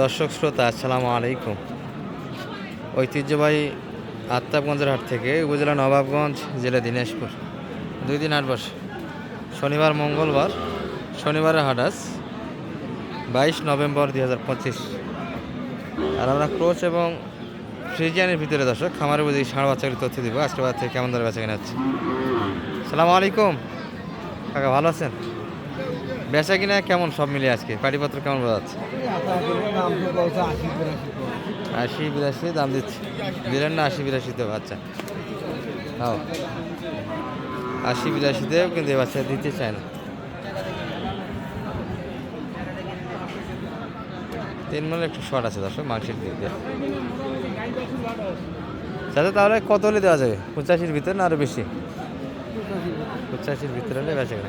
দর্শক শ্রোতা, আসসালামু আলাইকুম। ঐতিহ্যবাহী আত্মাবগঞ্জের হাট থেকে উপজেলা নবাবগঞ্জ, জেলা দিনাজপুর। দুই দিন হাট বসে শনিবার, মঙ্গলবার শনিবারের হাট আজ বাইশ নভেম্বর দুই হাজার পঁচিশ। আর আমরা ক্রোচ এবং ফ্রিজিয়ানের ভিতরে দর্শক, খামারে বুঝি ষাঁড় বাচ্চাগুলি তথ্য দিব। আজকে থেকে কেমন ধরে বেচা কেনা হচ্ছে? সালামু আলাইকুম। কাকা, ভালো আছেন? বেচা কিনা কেমন? সব মিলে আজকে। পাটিপত্র কেমন বোঝা আশি, বিরাশি, দাম দিচ্ছে। দিলেন না আশি বিরাশিতে বাচ্চা হ্যাঁ আশি, বিরাশিতেও কিন্তু বাচ্চা দিতে চায় না। তিন মানে একটু শর্ট আছে দর্শক, মাংসের দিক দিয়ে। চাচা তাহলে কত হলে দেওয়া যাবে? পঁচাশির ভিতরে না আরও বেশি? পঁচাশির ভিতরে হলে বেঁচে গেল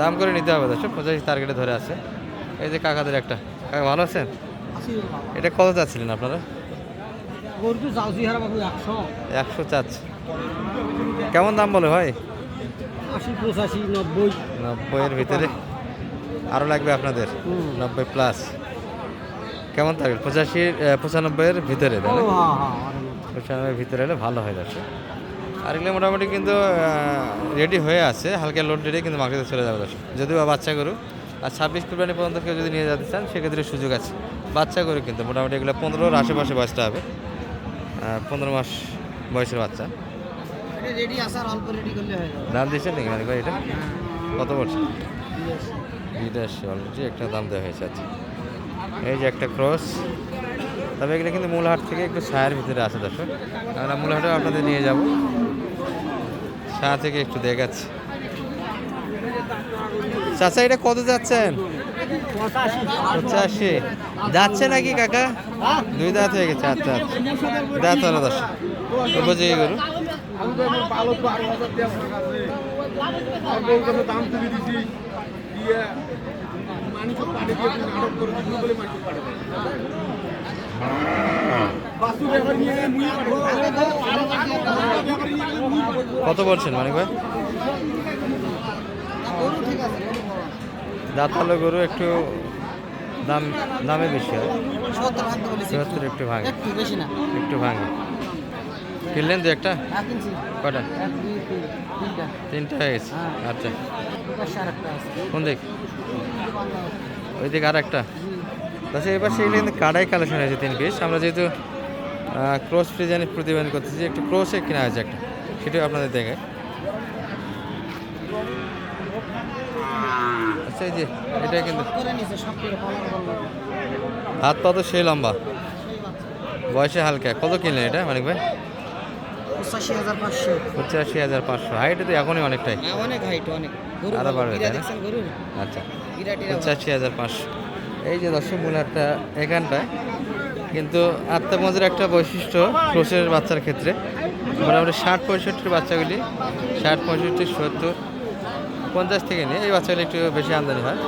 দাম করে নিতে হবে দর্শক পঁচাশি টার্গেটে ধরে আছে। এই যে কাকাদের একটা। কাকা ভালো আছেন? এটা কত চাচ্ছিলেন আপনারা? একশো। চাচ্ছে। কেমন দাম বলে ভাই? নব্বইয়ের ভিতরে। আরও লাগবে আপনাদের? নব্বই প্লাস কেমন থাকবে পঁচাশি পঁচানব্বইয়ের ভিতরে তাই না? পঁচানব্বইয়ের ভিতরে হলে ভালো হয় দর্শক। আর এগুলো মোটামুটি কিন্তু রেডি হয়ে আছে। হালকা লোড রেডি কিন্তু মার্কেটে চলে যাবে দর্শক। যদিও বা বাচ্চা গরু আর ছাব্বিশ কুরবানি পর্যন্ত কেউ যদি নিয়ে যেতে চান সেক্ষেত্রে সুযোগ আছে। বাচ্চা গরু কিন্তু মোটামুটি এগুলো পনেরোর আশেপাশে বয়সটা হবে। পনেরো মাস বয়সের বাচ্চা। হয়ে দাম দিচ্ছেন নাকি মানে ভাই এটা? কত বলছে বিদেশি। অলরেডি একটা দাম দেওয়া হয়েছে আচ্ছা। এই যে একটা ক্রস। তবে এগুলো কিন্তু মূলহাট থেকে একটু ছায়ের ভিতরে আছে দর্শক। আমরা মূল হাটে আপনাদের নিয়ে যাব। ছায়া থেকে একটু দেখাচ্ছি। চাচা, এটা কত যাচ্ছেন? পঁচাশি। যাচ্ছে নাকি কাকা? দুই দাঁত হয়ে গেছে আচ্ছা আচ্ছা। দাঁত হলো দর্শক বুঝে গরু। দিয়ে কত বলছেন মানিক ভাই? দাঁত ভালো গরু, একটু দাম, দামে বেশি হয়। একটু ভাঙে। একটু ভাঙে। কিনলেন দু একটা? কটা তিনটা হয়ে গেছে। আচ্ছা। কোন দিক? ওই দিক আর একটা আচ্ছা এবার সেগুলো কিন্তু কাটাই কালেকশন হয়েছে তিন পিস আমরা যেহেতু ক্রস ফ্রিজানি প্রতিবেদন করতেছি একটু ক্রসে কেনা হয়েছে একটা সেটাও আপনাদের দেখে আচ্ছা এই যে এটা কিন্তু হাত পা তো সেই লম্বা। বয়সে হালকা। কত কিনলেন এটা মানিক ভাই? পঁচাশি হাজার পাঁচশো। হাইটে তো এখনই অনেকটাই। হ্যাঁ অনেক হাইট অনেক। আরও বাড়বে, আচ্ছা। পঁচাশি হাজার পাঁচশো। এই যে দর্শক মূলারটা এখানটায় কিন্তু আত্মাগঞ্জের একটা বৈশিষ্ট্য ক্রোশের বাচ্চার ক্ষেত্রে। মোটামুটি ষাট পঁয়ষট্টির বাচ্চাগুলি, ষাট পঁয়ষট্টি, সত্তর, পঞ্চাশ থেকে নিয়ে এই বাচ্চাগুলি একটু বেশি আমদানি হয়।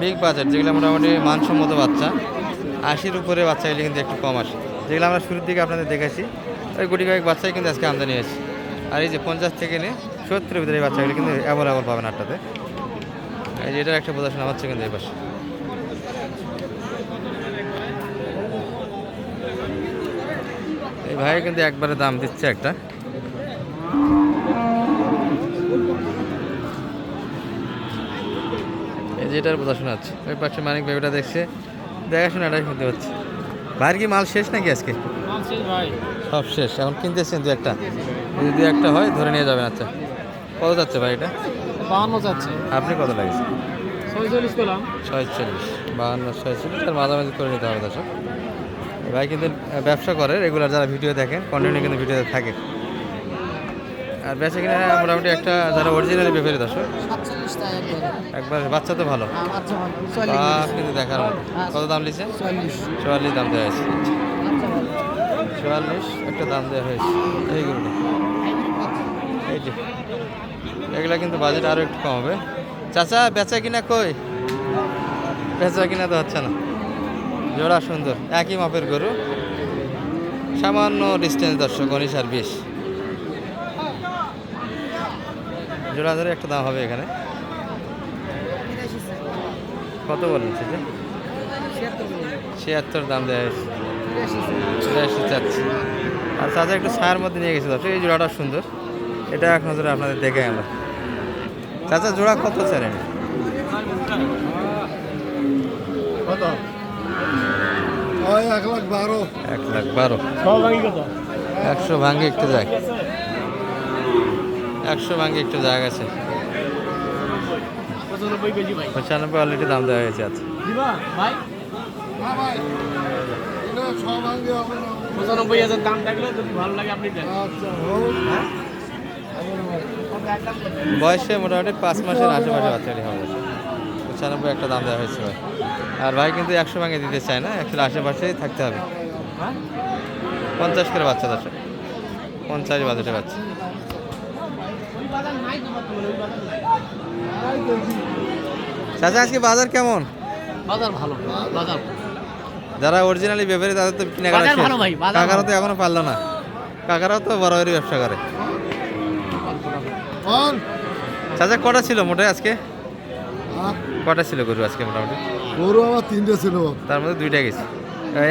বিগ বাজার যেগুলো মোটামুটি মানসম্মত বাচ্চা। আশির উপরে বাচ্চাগুলি কিন্তু একটু কম আসে। যেগুলো আমরা শুরুর দিকে আপনাদের দেখেছি ওই গুটি কয়েক বাচ্চাই কিন্তু আজকে আমদানি হয়েছে। আর এই যে পঞ্চাশ থেকে নিয়ে সত্তরের ভিতরে এই বাচ্চাগুলি কিন্তু অ্যাভেলেবল পাবেন আটটাতে এই যে এটার একটা প্রদর্শন হচ্ছে কিন্তু এই পাশে। ভাই কিন্তু একবারে দাম দিচ্ছে একটা। এই যে এটার প্রদর্শন আছে ওই পাশে মানিক ভাই ওটা দেখছে। দেখাশোনা এটাই শুনতে হচ্ছে। ভাইয়ের কি মাল শেষ নাকি আজকে? সব শেষ। এখন কিনতেছেন দু একটা? যদি দু একটা হয় ধরে নিয়ে যাবেন আচ্ছা। কত যাচ্ছে ভাই এটা? বাহান্ন যাচ্ছে। আপনি কত লাগছে ছয়চল্লিশ পেলাম। ছয়চল্লিশ। বাহান্ন ছয়চল্লিশ। আর মাঝামাঝি করে নিতে হবে দর্শক। ভাই কিন্তু ব্যবসা করে রেগুলার যারা ভিডিও দেখেন কন্টিনিউ কিন্তু ভিডিওতে থাকে। আর বেচে কিনা মোটামুটি একটা যারা অরিজিনাল ব্যাপারে দর্শক টাকা একবারে বাচ্চা তো ভালো। হ্যাঁ কিন্তু দেখার মতো। কত দাম চল্লিশ। চুয়াল্লিশ দাম দেওয়া হয়েছে। চুয়াল্লিশ একটা দাম দেওয়া হয়েছে। এইগুলো এই যে। এগুলা কিন্তু বাজেট আরও একটু কম হবে। চাচা বেচা কিনা কই? বেচা কিনা তো হচ্ছে না। জোড়া সুন্দর, একই মাপের গরু। সামান্য ডিস্টেন্স দর্শক, উনিশ আর বিশ। জোড়া ধরে একটা দাম হবে এখানে। কত বলেন সেটা? ছিয়াত্তর দাম চাচ্ছি। আর চাচা একটু ছায়ার মধ্যে নিয়ে গেছে দর্শক, এই জোড়াটা সুন্দর। এটা এক নজরে আপনাদের দেখে আমরা। চাচা, জোড়া কত চারেন কত? এক লাখ বারো। এক লাখ বারো। একশো ভাঙ্গে একটু যাক একশো ভাঙ্গে একটু জায়গা আছে পঁচানব্বই অলরেডি দাম দেওয়া হয়েছে আচ্ছা হ্যাঁ পঁচানব্বই হাজার দাম থাকলে যদি ভালো লাগে আপনি আচ্ছা বয়সে মোটামুটি পাঁচ মাসের আশেপাশে বাচ্চাটি হবে। পঁচানব্বই একটা দাম দেওয়া হয়েছে ভাই আর ভাই কিন্তু একশো ভাঙে দিতে চায় না একশোর আশেপাশেই থাকতে হবে। হ্যাঁ? পঞ্চাশ করে বাচ্চা দশ। পঞ্চাশ বাজেটে বাচ্চা। চাচা আজকে বাজার কেমন? বাজার ভালো বাজার যারা অরিজিনালি ব্যাপারী তাদের তো কেনাকাটা কাকারও তো এখনও পারল না। কাকারাও তো বরাবরই ব্যবসা করে। চাচা কটা ছিল মোটে আজকে? কটা ছিল গরু আজকে মোটামুটি? গরু আমার তিনটে ছিল। তার মধ্যে দুইটা গেছে।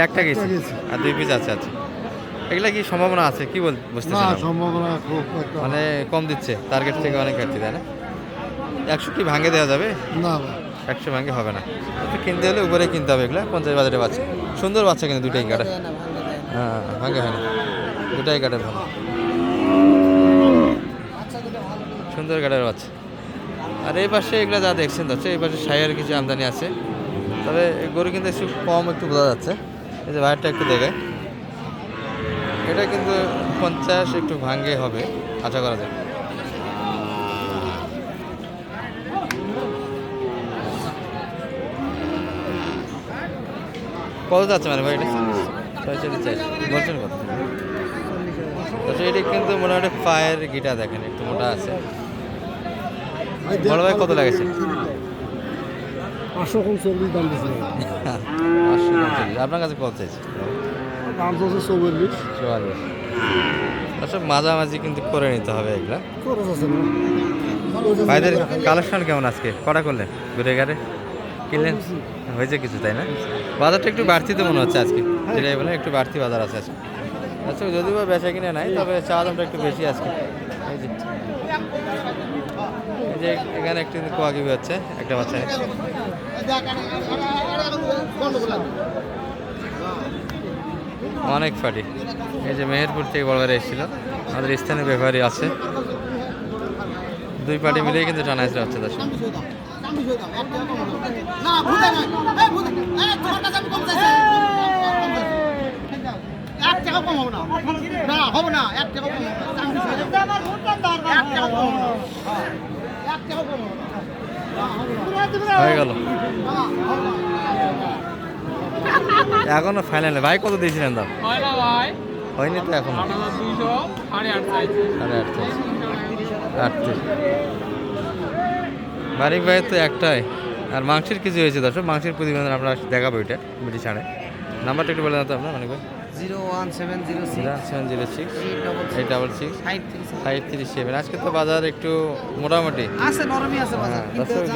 একটা গেছে। আর দুই পিস আছে আচ্ছা। এগুলা কি সম্ভাবনা আছে? কি বল না বুঝতেছেন সম্ভাবনা খুব মানে কম দিচ্ছে টার্গেট থেকে অনেক ঘাটতি তাই না? একশো কি ভাঙে দেওয়া যাবে? না একশো ভাঙে হবে না। একটু কিনতে হলে উপরে কিনতে হবে এগুলো। পঞ্চাশ বাজারে বাচ্চা। সুন্দর বাচ্চা কিন্তু দুটাই কাটে হ্যাঁ ভাঙে হয় না। দুটাই কাটে ভালো সুন্দর কাটার বাচ্চা। আর এই পাশে এগুলো যা দেখছেন যাচ্ছে এই পাশে সাইয়ের কিছু আমদানি আছে। তবে গরু কিন্তু একটু কম একটু বোঝা যাচ্ছে। এই যে ভাইয়েরটা একটু দেখে। এটা কিন্তু পঞ্চাশ একটু ভাঙ্গে হবে, আশা করা যায়। কত যাচ্ছে মানে ভাই এটা? ছয়ষট্টি চাই বলছেন কত? আচ্ছা এটা কিন্তু মোটামুটি পায়ের গিটা দেখেন, একটু মোটা আছে। বড় ভাই কত পাঁচশো দাম পাঁচশো পঞ্চল্লিশ আপনার কাছে কত চাইছে? দাম চলছে চৌচল্লিশ চুয়াল্লিশ। আচ্ছা মাঝামাঝি কিন্তু করে নিতে হবে এগুলা। ভাইদের কালেকশন কেমন আজকে? কটা করলেন? ঘুরে গাড়ে কিনলেন? হয়েছে কিছু। তাই না? বাজারটা একটু বাড়তি তো মনে হচ্ছে আজকে। যেটাই বলে একটু বাড়তি বাজার আছে আজকে। আচ্ছা যদিও বা বেচা কিনে নাই তবে চা দামটা একটু বেশি আজকে। যে এখানে একটু কোয়াকিবি হচ্ছে, একটা বাচ্চা অনেক ফাটি। এই যে মেহেরপুর থেকে বড় বড় এসেছিল, আমাদের স্থানীয় ব্যাপারী আছে। দুই পার্টি মিলেই কিন্তু টানা হচ্ছে দর্শক। না হবে না, এক টাকা কম হবে না। এক টাকা কম হবে না। হয়ে গেল। এখনও ফাইনাল ভাই কত দিয়েছিলেন দাম? হয় ভাই। হয়নি তো এখন। সাড়ে আটত্রিশ আটত্রিশ বারিক ভাইয়ের তো একটাই। আর মাংসের কিছু হয়েছে দর্শক মাংসের প্রতিবেদন আমরা দেখাবো এটা বিটি ছাড়ে। নাম্বারটা একটু বলে দাও তো আপনার মানিক ভাই। Zero one seven zero seven zero six. Eight double six five three seven আজকে তো বাজার একটু মোটামুটি। আছে নরমই আছে হ্যাঁ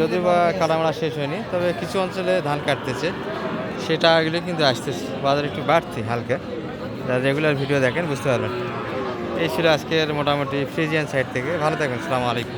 যদি বা কাটামারা শেষ হয়নি তবে কিছু অঞ্চলে ধান কাটতেছে। সেটা এগুলো কিন্তু আসতেছে। বাজার একটু বাড়তি হালকা। যারা রেগুলার ভিডিও দেখেন বুঝতে পারবেন। এই ছিল আজকের মোটামুটি ফ্রিজিয়ান সাইড থেকে। ভালো থাকবেন। সালামু আলাইকুম।